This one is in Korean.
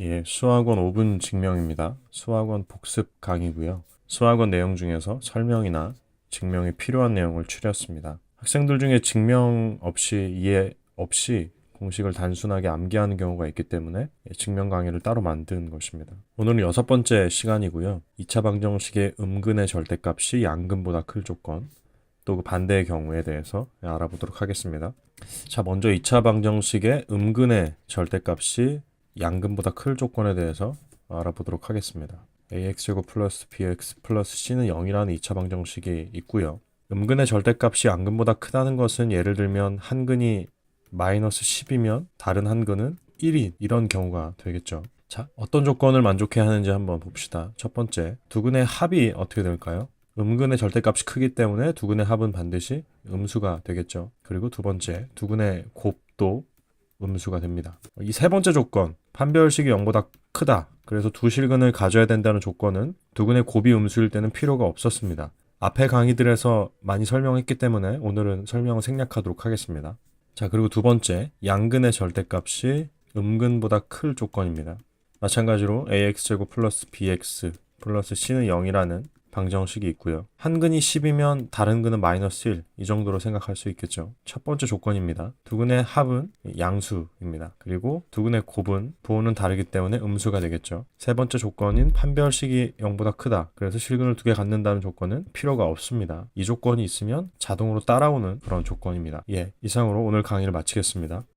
예, 수학원 5분 증명입니다. 수학원 복습 강의고요. 수학원 내용 중에서 설명이나 증명이 필요한 내용을 추렸습니다. 학생들 중에 증명 없이 이해 없이 공식을 단순하게 암기하는 경우가 있기 때문에 증명 강의를 따로 만든 것입니다. 오늘은 여섯 번째 시간이고요. 2차 방정식의 음근의 절대값이 양근보다 클 조건, 또 그 반대의 경우에 대해서 알아보도록 하겠습니다. 자, 먼저 2차 방정식의 음근의 절대값이 양근보다 클 조건에 대해서 알아보도록 하겠습니다. ax제곱 플러스 bx 플러스 c는 0이라는 2차 방정식이 있고요. 음근의 절대값이 양근보다 크다는 것은 예를 들면 한 근이 마이너스 10이면 다른 한 근은 1인 이런 경우가 되겠죠. 자, 어떤 조건을 만족해야 하는지 한번 봅시다. 첫 번째, 두 근의 합이 어떻게 될까요? 음근의 절대값이 크기 때문에 두 근의 합은 반드시 음수가 되겠죠. 그리고 두 번째, 두 근의 곱도 음수가 됩니다. 이 세 번째 조건, 판별식이 0보다 크다. 그래서 두 실근을 가져야 된다는 조건은 두 근의 곱이 음수일 때는 필요가 없었습니다. 앞에 강의들에서 많이 설명했기 때문에 오늘은 설명을 생략하도록 하겠습니다. 자, 그리고 두 번째, 양근의 절대값이 음근보다 클 조건입니다. 마찬가지로 ax제곱 플러스 bx 플러스 c는 0이라는 방정식이 있고요. 한 근이 10이면 다른 근은 마이너스 1. 이 정도로 생각할 수 있겠죠. 첫 번째 조건입니다. 두 근의 합은 양수입니다. 그리고 두 근의 곱은 부호는 다르기 때문에 음수가 되겠죠. 세 번째 조건인 판별식이 0보다 크다. 그래서 실근을 두 개 갖는다는 조건은 필요가 없습니다. 이 조건이 있으면 자동으로 따라오는 그런 조건입니다. 예, 이상으로 오늘 강의를 마치겠습니다.